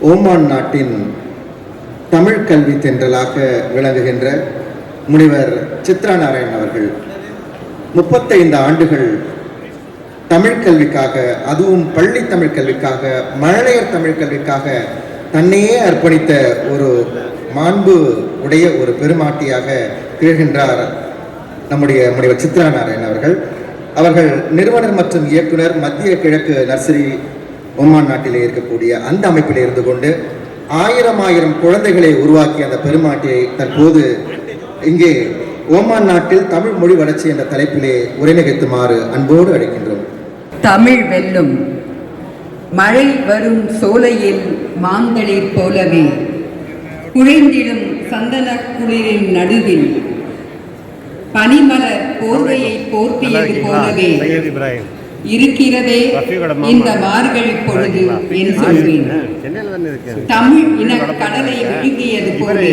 Oman நாட்டின் தமிழ் கல்வி தென்றலாக விளங்குகின்ற முனிவர் சித்ரா நாராயண் அவர்கள் முப்பத்தைந்து ஆண்டுகள் தமிழ் கல்விக்காக அதுவும் பள்ளி தமிழ் கல்விக்காக மழலையர் தமிழ் கல்விக்காக தன்னையே அர்ப்பணித்த ஒரு மாண்பு உடைய ஒரு பெருமாட்டியாக திகழ்கின்றார் நம்முடைய முனைவர் சித்ரா நாராயண் அவர்கள். அவர்கள் நிறுவனர் மற்றும் இயக்குனர் மத்திய கிழக்கு நர்சரி ஒமான் நாட்டிலே இருக்கக்கூடிய அந்த அமைப்பில் இருந்து கொண்டு ஆயிரம் ஆயிரம் குழந்தைகளை உருவாக்கிய அந்த பெருமாட்டியை தற்போது இங்கே ஓமான் நாட்டில் தமிழ் மொழி வளர்ச்சி என்ற தலைப்பிலே உரை நிகழ்த்துமாறு அன்போடு அழைக்கின்றோம். தமிழ் வெல்லும். மழை வரும் சோலையில் மாந்தளிர் போலவே. குழைந்திடும் சந்தன குளிரின் நடுவில். பனிமலர் போர்வையை போர்த்தியது போலவே. இருக்கிறதே. இந்த மார்கழி பொழுது என்று சொல்வேன். தமிழ் இன கடலை விழுங்கியது போலே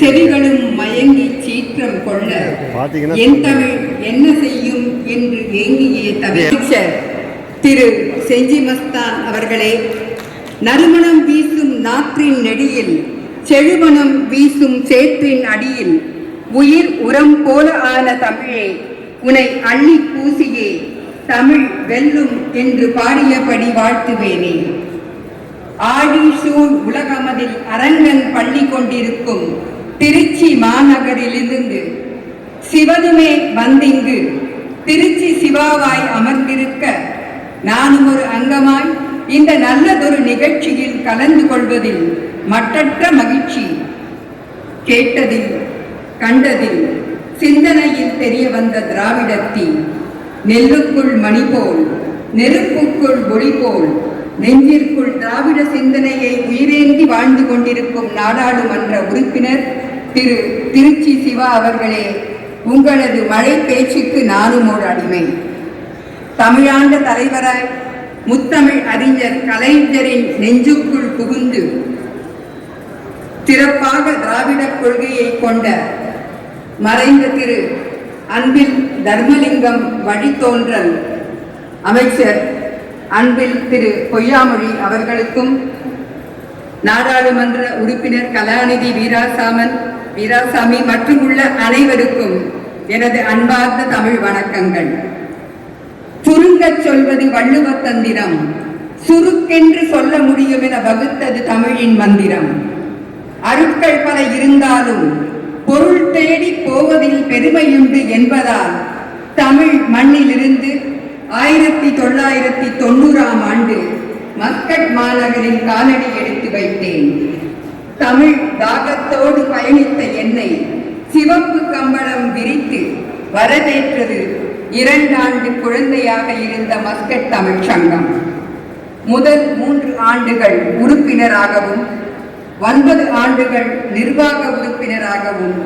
செவிகளும் மயங்கி சீற்றம் கொள்ள என் தமிழ் என்ன செய்யும் என்று ஏங்கியே தமிழர் திரு செஞ்சி மஸ்தான் அவர்களே நறுமணம் வீசும் நாற்றின் நெடியில் செழுமணம் வீசும் சேற்றின் அடியில் உயிர் உரம் போல ஆன தமிழே உனை அள்ளி பூசியே தமிழ் வெல்லும் என்று பாடியபடி வாழ்த்துவேனே. ஆடி சூழ் உலகமதில் அரங்கன் பள்ளி கொண்டிருக்கும் திருச்சி மாநகரிலிருந்து சிவனுமே வந்திங்கு திருச்சி சிவாவாய் அமர்ந்திருக்க நானும் ஒரு அங்கமாய் இந்த நல்லதொரு நிகழ்ச்சியில் கலந்து கொள்வதில் மட்டற்ற மகிழ்ச்சி. கேட்டதில் கண்டதில் சிந்தனையில் தெரிய வந்த திராவிடத்தின் நெல்லுக்குள் மணி போல் நெருப்புக்குள் ஒளி போல் நெஞ்சிற்குள் திராவிட சிந்தனையை உயிரேந்தி வாழ்ந்து கொண்டிருக்கும் நாடாளுமன்ற உறுப்பினர் திரு திருச்சி சிவா அவர்களே உங்களது மழை பேச்சுக்கு நானும் ஒரு அடிமை. தமிழாண்ட தலைவராய் முத்தமிழ் அறிஞர் கலைஞரின் நெஞ்சுக்குள் புகுந்து சிறப்பாக திராவிட கொள்கையை கொண்ட மறைந்த திரு அன்பில் தர்மலிங்கம் வழித்தோன்றல். அமைச்சர் அன்பில் திரு பொய்யாமொழி அவர்களுக்கும் நாடாளுமன்ற உறுப்பினர் கலாநிதி வீராசாமன் வீராசாமி மற்றும் உள்ள அனைவருக்கும் எனது அன்பார்ந்த தமிழ் வணக்கங்கள். சுருங்கச் சொல்வது வள்ளுவ தந்திரம் சுருக்கென்று சொல்ல முடியும் என வகுத்தது தமிழின் மந்திரம். அருட்கள் பல இருந்தாலும் பொருள் தேடி போவது பெருமையுண்டு என்பதால் தமிழ் மண்ணிலிருந்து ஆயிரத்தி தொள்ளாயிரத்தி தொண்ணூறாம் ஆண்டு மக்கட் மாநகரில் காலடி எடுத்து வைத்தேன். தமிழ் தாகத்தோடு பயணித்த என்னை சிவப்பு கம்பளம் விரித்து வரவேற்றது இரண்டாண்டு குழந்தையாக இருந்த மஸ்கட் தமிழ் சங்கம். முதல் மூன்று ஆண்டுகள் உறுப்பினராகவும் ஒன்பது ஆண்டுகள் நிர்வாக உறுப்பினராகவும்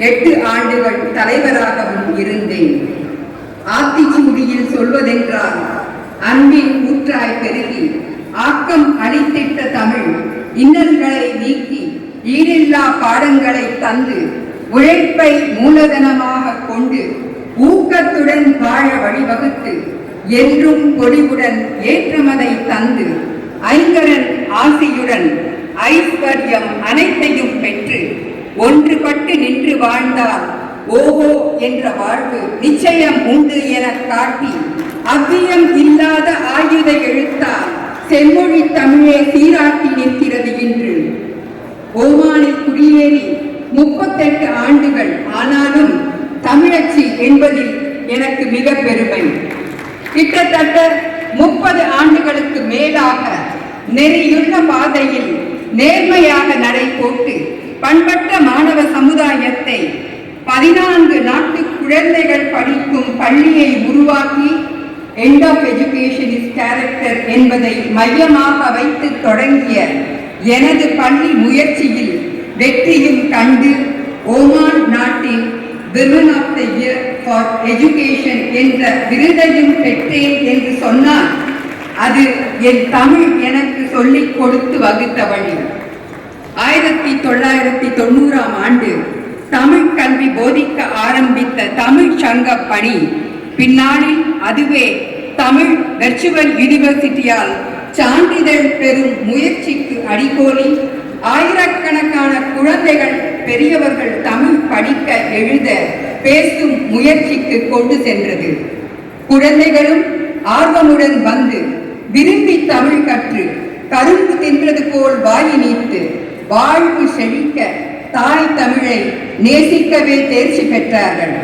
எட்டு ஆண்டுகள் தலைவராகவும் இருந்தேன். ஆத்திச்சூடியில் சொல்வதென்றால் அன்பின் ஊற்றாய் பெருகி ஆக்கம் அளித்திட்ட தமிழ் இன்னல்களை நீக்கி ஈடில்லா பாடங்களை தந்து உழைப்பை மூலதனமாக கொண்டு ஊக்கத்துடன் வாழ வழிவகுத்து என்றும் பொலிவுடன் ஏற்றமதை தந்து ஐங்கரன் ஆசியுடன் ஐஸ்வர்யம் அனைத்தையும் பெற்று ஒன்றுபட்டு நின்று வாழ்ந்தால் ஓஹோ என்ற வாழ்வு நிச்சயம் உண்டு என காட்டி அவ்வியம் இல்லாத ஆயுத எழுத்தால் செம்மொழி தமிழே சீராட்டி நிற்கிறது இன்று. ஓமானில் குடியேறி முப்பத்தெட்டு ஆண்டுகள் ஆனாலும் தமிழச்சி என்பதில் எனக்கு மிக பெருமை. கிட்டத்தட்ட முப்பது ஆண்டுகளுக்கு மேலாக நெறியுள்ள பாதையில் நேர்மையாக நடை போட்டு பண்பட்ட மாணவ சமுதாயத்தை பதினான்கு நாட்டு குழந்தைகள் படிக்கும் பள்ளியை உருவாக்கி end of education is character என்பதை மையமாக வைத்து தொடங்கிய எனது பள்ளி முயற்சியில் வெற்றியும் கண்டு ஓமான் நாட்டின் woman of the year for education என்ற விருதையும் பெற்றேன் என்று சொன்னால் அது என் தமிழ் எனக்கு சொல்லிக் கொடுத்து வகுத்த வழி. ஆயிரத்தி தொள்ளாயிரத்தி தொண்ணூறாம் ஆண்டு தமிழ் கல்வி போதிக்க ஆரம்பித்த தமிழ் சங்க பணி. பின்னாளில் அதுவே தமிழ் வெர்ச்சுவல் யூனிவர்சிட்டியால் சான்றிதழ் பெறும் முயற்சிக்கு அடிகோலி. ஆயிரக்கணக்கான குழந்தைகள் பெரியவர்கள் தமிழ் படிக்க எழுத பேசும் முயற்சிக்கு கொண்டு சென்றது. குழந்தைகளும் ஆர்வமுடன் வந்து விரும்பி தமிழ் கற்று கரும்பு தின்றது போல் வாய் நீத்து வாழ்வு செழிக்க தாய் தமிழை நேசிக்கவே தேர்ச்சி பெற்றார்கள்.